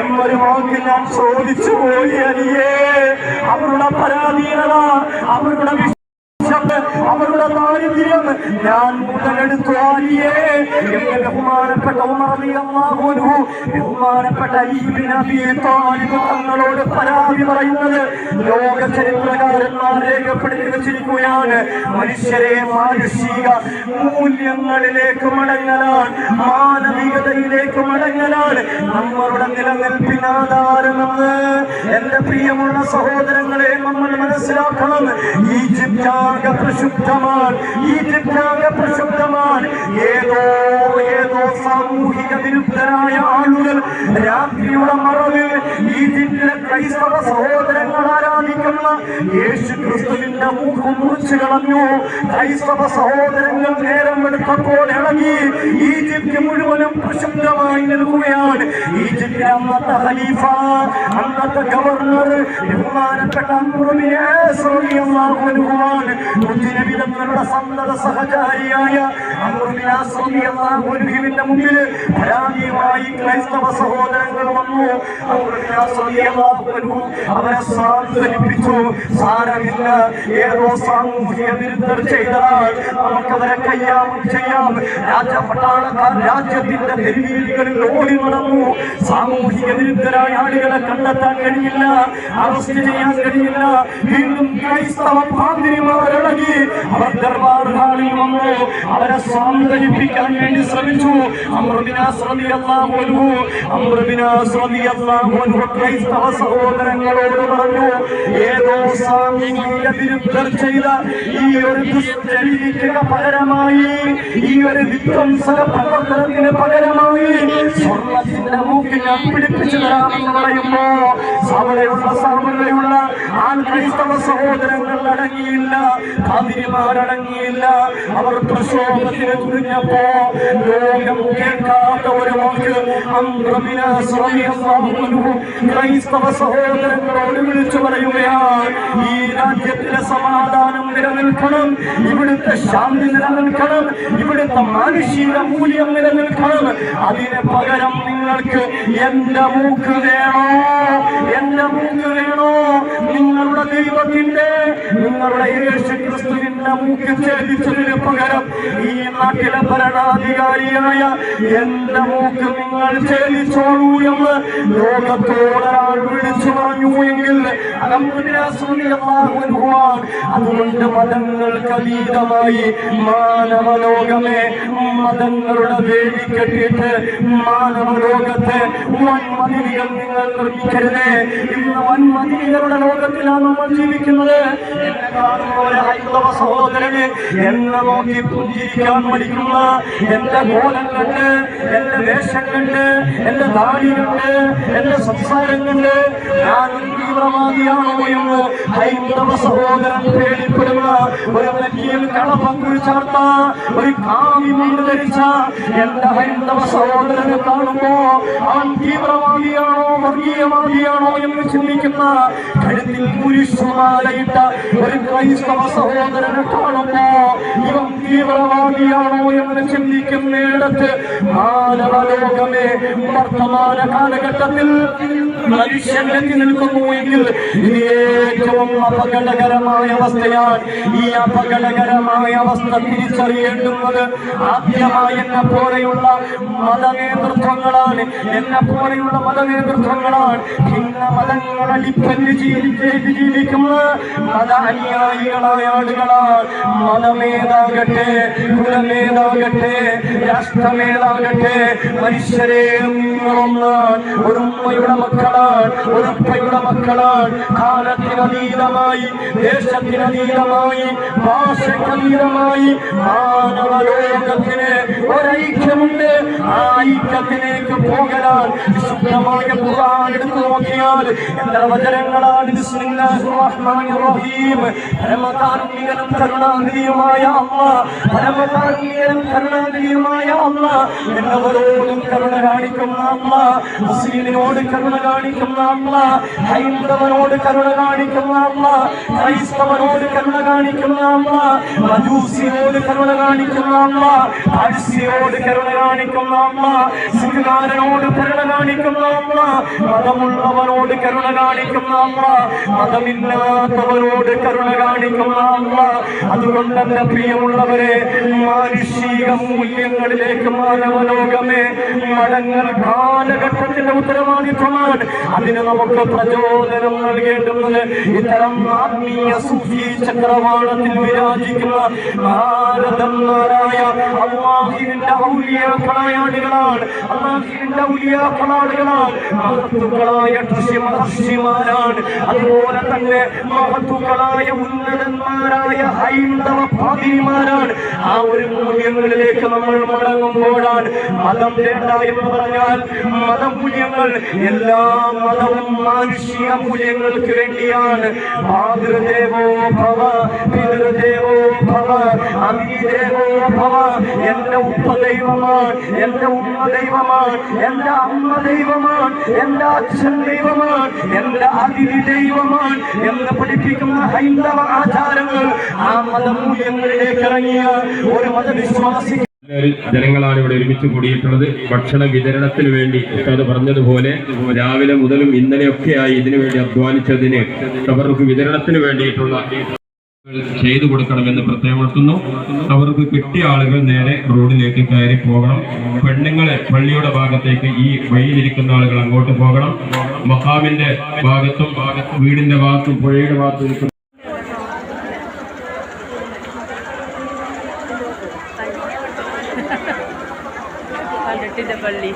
എന്നൊരു വാക്ക് ഞാൻ ചോദിച്ചു പോയി അരിയേ അവരുടെ പരാധീനത അവരുടെ ഞാൻ മുതലെടുത്തു ആലിയേ എന്റെ ബഹുമാനപ്പെട്ട അൻഹു ബഹുമാനപ്പെട്ട തങ്ങളോട് പരാതി പറയുന്നത് ലോക ചരിത്രകാരന്മാർ രേഖപ്പെടുത്തി വെച്ചിരിക്കുകയാണ്. മനുഷ്യരെ മാനുഷിക മൂല്യങ്ങളിലേക്ക് മടങ്ങലാണ് മാനവികതയിലേക്ക് മടങ്ങലാണ്. നമ്മളുടെ നിലനിൽപ്പിന് ആധാരമെന്ന് എന്റെ പ്രിയമുള്ള സഹോദരങ്ങളെ നമ്മൾ മനസ്സിലാക്കണം. ഈജിപ്റ്റാകെ പ്രക്ഷുബ്ധമാണ് ഈജിപ്റ്റാകെ വിരുദ്ധരായ ആളുകൾ രാത്രിയുടെ മറവിൽ ഈജിപ്തിലെ ക്രൈസ്തവ സഹോദരങ്ങൾ ആരാധിക്കുന്ന യേശു ക്രിസ്തുവിന്റെ മുഖം മുറിച്ചു കളഞ്ഞു. ക്രൈസ്തവ സഹോദരങ്ങൾ നേരം എടുത്തപ്പോൾ ഇളകി ഈജിപ്ത് മുഴുവനും പ്രശുദ്ധമായി നൽകുകയാണ് ഈജിപ്തിലെ അന്നത്തെ ഖലീഫ അന്നത്തെ ഗവർണർ ബഹുമാനപ്പെട്ട അമ്രുബിൻ തങ്ങളുടെ വന്നു. സാരമില്ല. ഏതോ സാമൂഹിക വിരുദ്ധർ ചെയ്താൽ നമുക്കവരെ കയ്യാമം ചെയ്യാം. രാജപട്ടാളക്കാർ രാജ്യത്തിന്റെ തെരുവീതികളിൽ ഓടി നടന്നു. സാമൂഹിക വിരുദ്ധരായ ആളുകളെ കണ്ടെത്താൻ കഴിയില്ല. അറസ്റ്റ് ചെയ്യാൻ കഴിയില്ല. ക്രൈസ്തവ പാതിരിമാരിളകി അവർ ദർബാർ ഹാളിൽ വന്ന്. അവരെ സാന്ത്വനിപ്പിക്കാൻ വേണ്ടി ശ്രമിച്ചു. ക്രൈസ്തവ സഹോദരങ്ങളോട് പറഞ്ഞു ഏതോ സാമൂഹിക വിരുദ്ധർ ചെയ്ത ഈ ഒരു ദുശ്ചര്യക്ക് പകരമായി ഈ ഒരു വിധ്വംസക പ്രവർത്തനത്തിന് പകരമായി സ്വർണത്തിന്റെ മൂക്ക് ഞാൻ പിടിപ്പിച്ചു തരാമെന്ന് പറയുമ്പോ സവളയുള്ള സവളയുള്ള ആ ക്രൈസ്തവ സഹോദരങ്ങൾ അടങ്ങിയില്ല കാതിരിമാരടങ്ങിയില്ല അവർ പ്രക്ഷോഭത്തിന് തുനിഞ്ഞപ്പോ ലോകം കേൾക്കാത്ത ഒരു വാക്ക് ക്രൈസ്തവ സഹോദരങ്ങളോട് വിളിച്ചു പറയുകയാണ് ഈ രാജ്യത്തിലെ സമാധാനം നിലനിൽക്കണം ഇവിടുത്തെ ശാന്തി നിലനിൽക്കണം ഇവിടുത്തെ മാനുഷിക മൂല്യം നിലനിൽക്കണം. അതിന് പകരം നിങ്ങൾക്ക് എന്റെ മൂക്ക് വേണോ? എന്റെ മൂക്ക് വേണോ? നിങ്ങളുടെ ദൈവത്തിന്റെ നിങ്ങളുടെ യേശു ക്രിസ്തുവിന്റെ മുഖ്യ ഛേദിച്ചതിന് പകരം ഈ നാട്ടിലെ ഭരണാധികാരിയായ എന്റെ മൂക്ക് നിങ്ങൾ ഛേദിച്ചോളൂ എന്ന് ലോകത്തോടൊരാൾ വിളിച്ചു പറഞ്ഞു. അതുകൊണ്ട് മതങ്ങൾക്ക് അതീതമായി മാനവലോകമേ മതങ്ങളുടെ വേദി കെട്ടിയിട്ട് മാനവലോകത്തെ വൻമതിലുകൾ നിങ്ങൾ നിർമ്മിക്കരുതേ. ഇന്ന് വൻമതിലുകളുടെ ലോകത്തിലാണ് നമ്മൾ ജീവിക്കുന്നത്. ഹൈന്ദവ സഹോദരന് എന്നെ നോക്കി പുഞ്ചിരിക്കാൻ പഠിക്കുന്ന എന്റെ കോലം കണ്ട് വേഷം കണ്ട് എന്റെ ദാടി കണ്ട് എന്റെ സംസാരം കണ്ട് തീവ്രവാദിയാണോ എന്ന് ഹൈന്ദവ സഹോദരൻ പേടിപ്പെടുന്ന ഒരു നെറ്റിയിൽ കളപ്പക്കുറി ചാർത്ത ഒരു കാവി മുണ്ട് ധരിച്ച എന്റെ ഹൈന്ദവ സഹോദരനെ കാണുമ്പോ അവൻ തീവ്രവാദിയാണോ വർഗീയവാദിയാണോ എന്ന് ചിന്തിക്കുന്ന കഴുത്തിൽ കുരിശുമാലയിട്ട ഒരു ക്രൈസ്തവ സഹോദരനെ കാണുമ്പോ തീവ്രവാദിയാണോ എന്ന് ചിന്തിക്കുന്നിടത്ത് മാനവലോകമേ വർത്തമാന കാലഘട്ടത്തിൽ മനുഷ്യൻ എത്തി നിൽക്കുന്നു എങ്കിൽ ഏറ്റവും അപകടകരമായ അവസ്ഥയാണ് ഈ അപകടകരമായ അവസ്ഥ തിരിച്ചറിയേണ്ടുന്നത്. ആദ്യമായി എന്നെ പോലെയുള്ള മതനേതൃത്വങ്ങളാണ് എന്നെ പോലെയുള്ള മതനേതൃത്വങ്ങളാണ് ഭിന്ന മതങ്ങളെ ഡിപ്പെൻഡ് ജീവിക്കുന്ന മത അനുയായികളായ ആളുകളാണ് മതമേതാകട്ടെ കുലമേതാകട്ടെ രാഷ്ട്രമേതാകട്ടെ മനുഷ്യരെ നിങ്ങളൊന്നാണ് ഒരു മക്കളാണ് ഒരു ഉപ്പയുടെ മക്കളാണ്. കാലത്തിനതീതമായി ദേശത്തിനതീതമായി ഭാഷയ്ക്കതീതമായി മാനവലോകത്തിന് ഒരൈക്യമുണ്ട്. ആ ഐക്യത്തിലേക്ക് പോകലാൽ വിശുദ്ധമായ ഖുർആൻ എടുത്തു നോക്കിയാൽ എത്ര വചനങ്ങളാണ് ബിസ്മില്ലാഹിർ റഹ്മാനിർ റഹീം. പരമകാരുണ്യനും കരുണാനിധിയുമായ അല്ലാഹ് പരമകാരുണ്യനും കരുണാനിധിയുമായ അമ്മ. എല്ലാവരോടും കരുണ കാണിക്കുന്ന അല്ലാഹ് മുസ്ലിമിനോട് കരുണ കാണിക്കുന്ന അല്ലാഹ് ഹൈന്ദവനോട് കരുണ കാണിക്കുന്ന അല്ലാഹ് ക്രൈസ്തവനോട് കരുണ കാണിക്കുന്ന അല്ലാഹ് മജൂസിയോട് കരുണ കാണിക്കുന്ന അല്ലാഹ് പാഴ്സിയോട് കരുണ കാണിക്കുന്ന അല്ലാഹ് സിഖുകാരനോട് കരുണ കാണിക്കുന്ന അല്ലാഹ് മതമുള്ളവനോട് കരുണ കാണിക്കുന്ന അല്ലാഹ് മതമില്ലാത്തവരോട് കരുണ കാണിക്കുന്ന അല്ലാഹ് അതുകൊണ്ട് എന്റെ പ്രിയമുള്ളവരെ മാനുഷിക മൂല്യങ്ങളിലേക്ക് മാനവലോകമേ മടങ്ങൽ കാലഘട്ടത്തിന്റെ ഉത്തരവാദിത്വമാണ്. അതിന് നമുക്ക് പ്രചോദനം നൽകേണ്ടുന്നത് ഇത്തരം ആത്മീയ സൂഫി ചക്രവാളത്തിൽ വിരാജിക്കുന്ന ഭാരതന്മാരായ അള്ളാഹിന്റെ ഔലിയാക്കളായാളുകളാണ് അള്ളാഹിന്റെ ഔലിയാക്കളാളുകളാണ് മഹത്തുക്കളായ കൃഷി മഹർഷിമാരാണ്. അതുപോലെ തന്നെ മഹത്തുക്കളായ ഉന്നതന്മാരായ ഹൈന്ദവ പാതിരിമാരാണ് ആ ഒരു മൂല്യങ്ങളിലേക്ക് നമ്മൾ മടങ്ങുമ്പോഴാണ് മതം വേണ്ട എന്ന് പറഞ്ഞാൽ മതമൂല്യങ്ങൾ എല്ലാ മതവും മാനുഷിക മൂല്യങ്ങൾക്ക് വേണ്ടിയാണ്. മാതൃദേവോ ഭവ പിതൃദേവോ ഭവ അതിദേവോ ഭവ എന്റെ ഉപ്പ ദൈവമാണ് എന്റെ ഉമ്മ ദൈവമാണ് എന്റെ അമ്മ ദൈവമാണ് എന്റെ അച്ഛൻ ദൈവമാണ് എന്റെ അതിഥി ദൈവമാണ് എന്ന് പഠിപ്പിക്കുന്ന ഹൈന്ദവ ആചാരങ്ങൾ ആ മതമൂല്യങ്ങളിലേക്ക് ഇറങ്ങിയ ഒരു മതവിശ്വാസി ജനങ്ങളാണ് ഇവിടെ ഒരുമിച്ച് കൂടിയിട്ടുള്ളത്. ഭക്ഷണ വിതരണത്തിന് വേണ്ടി ഉസ്താദ് പറഞ്ഞതുപോലെ രാവിലെ മുതലും ഇന്നലെയൊക്കെയായി ഇതിനു വേണ്ടി അധ്വാനിച്ചതിന് അവർക്ക് വിതരണത്തിന് വേണ്ടിയിട്ടുള്ള ചെയ്തു കൊടുക്കണമെന്ന് പ്രത്യേകം ഉണർത്തുന്നു അവർക്ക് കിട്ടിയ ആളുകൾ നേരെ റോഡിലേക്ക് കയറി പോകണം. പെണ്ണുങ്ങളെ പള്ളിയുടെ ഭാഗത്തേക്ക് ഈ വഴിയിലിരിക്കുന്ന ആളുകൾ അങ്ങോട്ട് പോകണം. മഹാമിന്റെ ഭാഗത്തും വീടിന്റെ ഭാഗത്തും പുഴയുടെ ഭാഗത്തും പള്ളി.